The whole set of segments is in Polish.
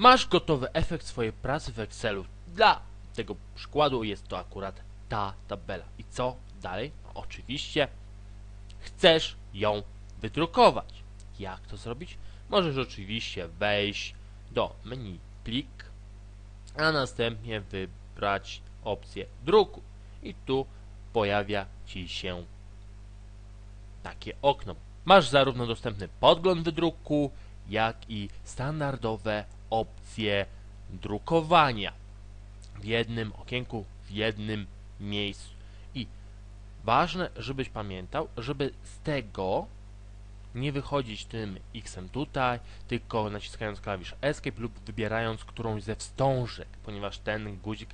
Masz gotowy efekt swojej pracy w Excelu. Dla tego przykładu jest to akurat ta tabela. I co dalej? No, oczywiście chcesz ją wydrukować. Jak to zrobić? Możesz oczywiście wejść do menu plik, a następnie wybrać opcję druku. I tu pojawia Ci się takie okno. Masz zarówno dostępny podgląd wydruku, jak i standardowe opcje drukowania w jednym okienku, w jednym miejscu. I ważne, żebyś pamiętał, żeby z tego nie wychodzić tym X-em tutaj, tylko naciskając klawisz Escape lub wybierając którąś ze wstążek, ponieważ ten guzik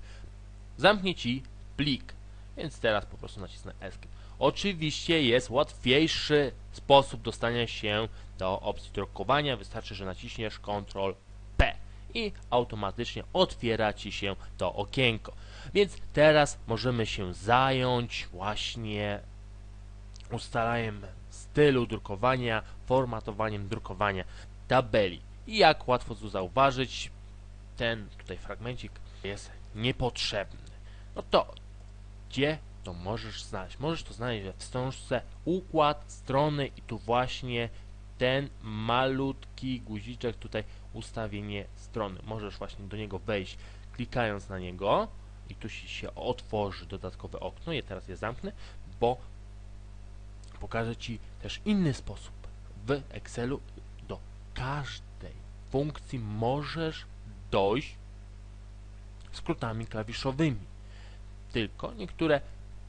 zamknie Ci plik. Więc teraz po prostu nacisnę Escape. Oczywiście jest łatwiejszy sposób dostania się do opcji drukowania. Wystarczy, że naciśniesz Ctrl i automatycznie otwiera Ci się to okienko. Więc teraz możemy się zająć właśnie ustalaniem stylu drukowania, formatowaniem drukowania tabeli. I jak łatwo tu zauważyć, ten tutaj fragmencik jest niepotrzebny. No to gdzie to możesz znaleźć? Możesz to znaleźć we wstążce układ strony i tu właśnie ten malutki guziczek tutaj ustawienie strony. Możesz właśnie do niego wejść klikając na niego i tu się otworzy dodatkowe okno. Ja teraz je zamknę, bo pokażę Ci też inny sposób. W Excelu do każdej funkcji możesz dojść skrótami klawiszowymi. Tylko niektóre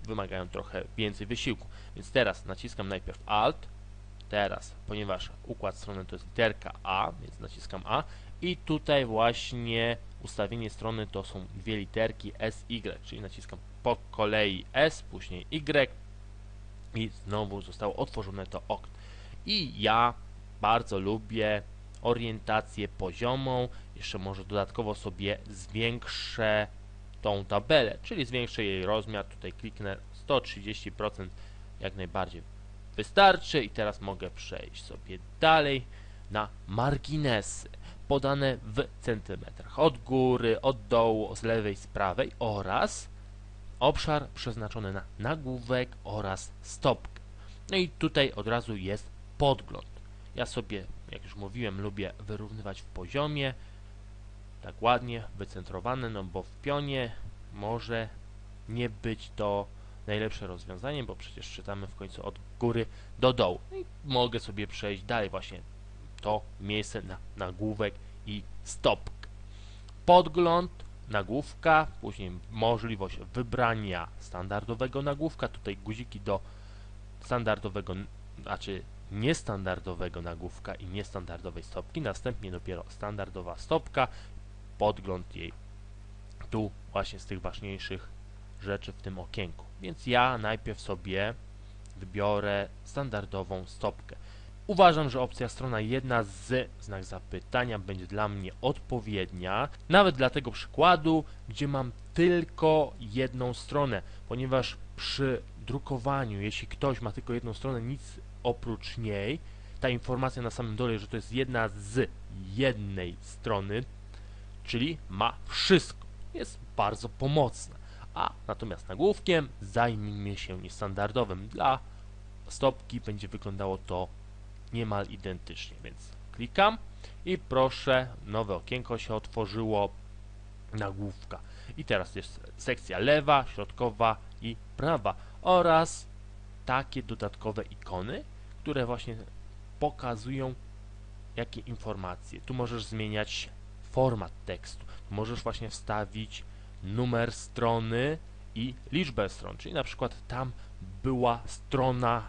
wymagają trochę więcej wysiłku. Więc teraz naciskam najpierw Alt, teraz, ponieważ układ strony to jest literka A, więc naciskam A i tutaj właśnie ustawienie strony to są dwie literki S, Y, czyli naciskam po kolei S, później Y i znowu zostało otworzone to okno. I ja bardzo lubię orientację poziomą, jeszcze może dodatkowo sobie zwiększę tą tabelę, czyli zwiększę jej rozmiar, tutaj kliknę 130% jak najbardziej wystarczy i teraz mogę przejść sobie dalej na marginesy podane w centymetrach od góry, od dołu, z lewej, z prawej oraz obszar przeznaczony na nagłówek oraz stopkę. No i tutaj od razu jest podgląd. Ja sobie, jak już mówiłem, lubię wyrównywać w poziomie, tak ładnie, wycentrowane, no bo w pionie może nie być to najlepsze rozwiązanie, bo przecież czytamy w końcu od góry do dołu. No I mogę sobie przejść dalej właśnie to miejsce na nagłówek i stopkę. Podgląd, nagłówka, później możliwość wybrania standardowego nagłówka, tutaj guziki do standardowego, znaczy niestandardowego nagłówka i niestandardowej stopki, następnie dopiero standardowa stopka, podgląd jej tu właśnie z tych ważniejszych rzeczy w tym okienku. Więc ja najpierw sobie wybiorę standardową stopkę. Uważam, że opcja strona jedna z znak zapytania będzie dla mnie odpowiednia, nawet dla tego przykładu, gdzie mam tylko jedną stronę, ponieważ przy drukowaniu, jeśli ktoś ma tylko jedną stronę, nic oprócz niej, ta informacja na samym dole, że to jest jedna z jednej strony, czyli ma wszystko, jest bardzo pomocna. A natomiast nagłówkiem zajmijmy się niestandardowym. Dla stopki będzie wyglądało to niemal identycznie, więc klikam i proszę, nowe okienko się otworzyło, nagłówka. I teraz jest sekcja lewa, środkowa i prawa oraz takie dodatkowe ikony, które właśnie pokazują jakie informacje. Tu możesz zmieniać format tekstu. Możesz właśnie wstawić numer strony i liczbę stron, czyli na przykład tam była strona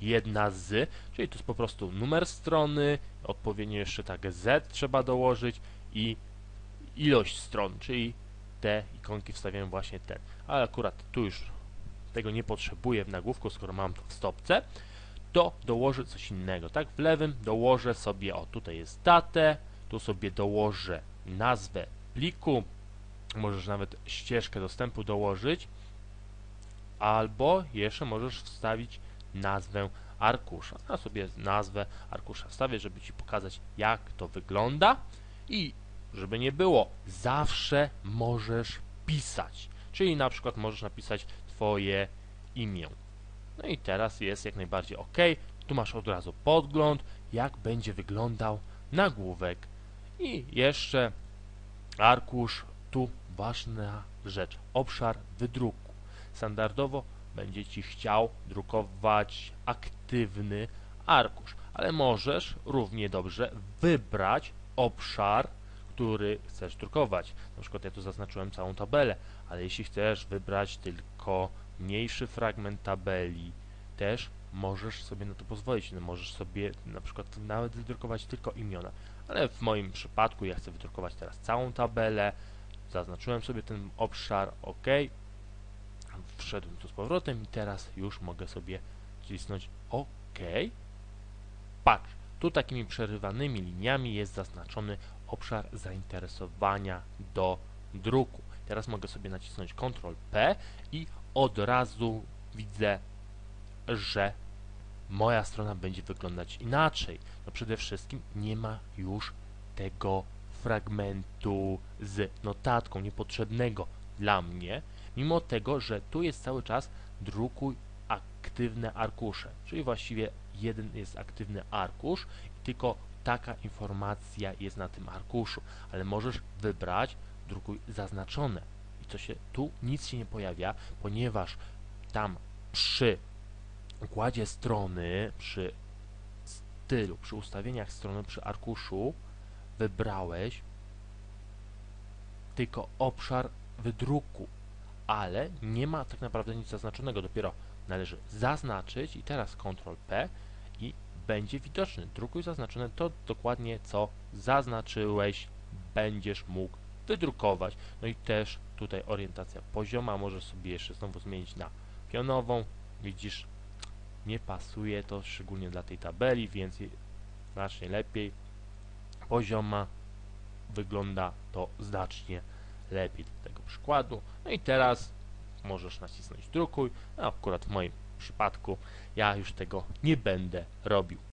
jedna z, czyli to jest po prostu numer strony, odpowiednio jeszcze tak Z trzeba dołożyć i ilość stron, czyli te ikonki wstawiałem właśnie ten, ale akurat tu już tego nie potrzebuję w nagłówku, skoro mam to w stopce, to dołożę coś innego, tak? W lewym dołożę sobie, o tutaj jest datę, tu sobie dołożę nazwę pliku, możesz nawet ścieżkę dostępu dołożyć, albo jeszcze możesz wstawić nazwę arkusza. Ja sobie nazwę arkusza wstawię, żeby Ci pokazać, jak to wygląda i żeby nie było, zawsze możesz pisać. Czyli na przykład możesz napisać Twoje imię. No i teraz jest jak najbardziej ok. Tu masz od razu podgląd, jak będzie wyglądał nagłówek. I jeszcze arkusz, tu ważna rzecz, obszar wydruku. Standardowo będzie Ci chciał drukować aktywny arkusz, ale możesz równie dobrze wybrać obszar, który chcesz drukować. Na przykład ja tu zaznaczyłem całą tabelę, ale jeśli chcesz wybrać tylko mniejszy fragment tabeli, też możesz sobie na to pozwolić. No możesz sobie na przykład nawet wydrukować tylko imiona, ale w moim przypadku ja chcę wydrukować teraz całą tabelę, zaznaczyłem sobie ten obszar OK, wszedłem tu z powrotem i teraz już mogę sobie wcisnąć OK. Patrz, tu takimi przerywanymi liniami jest zaznaczony obszar zainteresowania do druku. Teraz mogę sobie nacisnąć Ctrl P i od razu widzę, że moja strona będzie wyglądać inaczej. No przede wszystkim nie ma już tego fragmentu z notatką niepotrzebnego dla mnie, mimo tego, że tu jest cały czas drukuj aktywne arkusze, czyli właściwie jeden jest aktywny arkusz i tylko taka informacja jest na tym arkuszu, ale możesz wybrać drukuj zaznaczone. I co się tu nic się nie pojawia, ponieważ tam przy układzie strony, przy stylu, przy ustawieniach strony, przy arkuszu wybrałeś tylko obszar wydruku, ale nie ma tak naprawdę nic zaznaczonego, dopiero należy zaznaczyć i teraz Ctrl P i będzie widoczny. Drukuj zaznaczone to dokładnie co zaznaczyłeś, będziesz mógł wydrukować. No i też tutaj orientacja pozioma, możesz sobie jeszcze znowu zmienić na pionową. Widzisz, nie pasuje to szczególnie dla tej tabeli, więc znacznie lepiej. Pozioma wygląda to znacznie lepiej do tego przykładu. No i teraz możesz nacisnąć drukuj. No, akurat w moim przypadku ja już tego nie będę robił.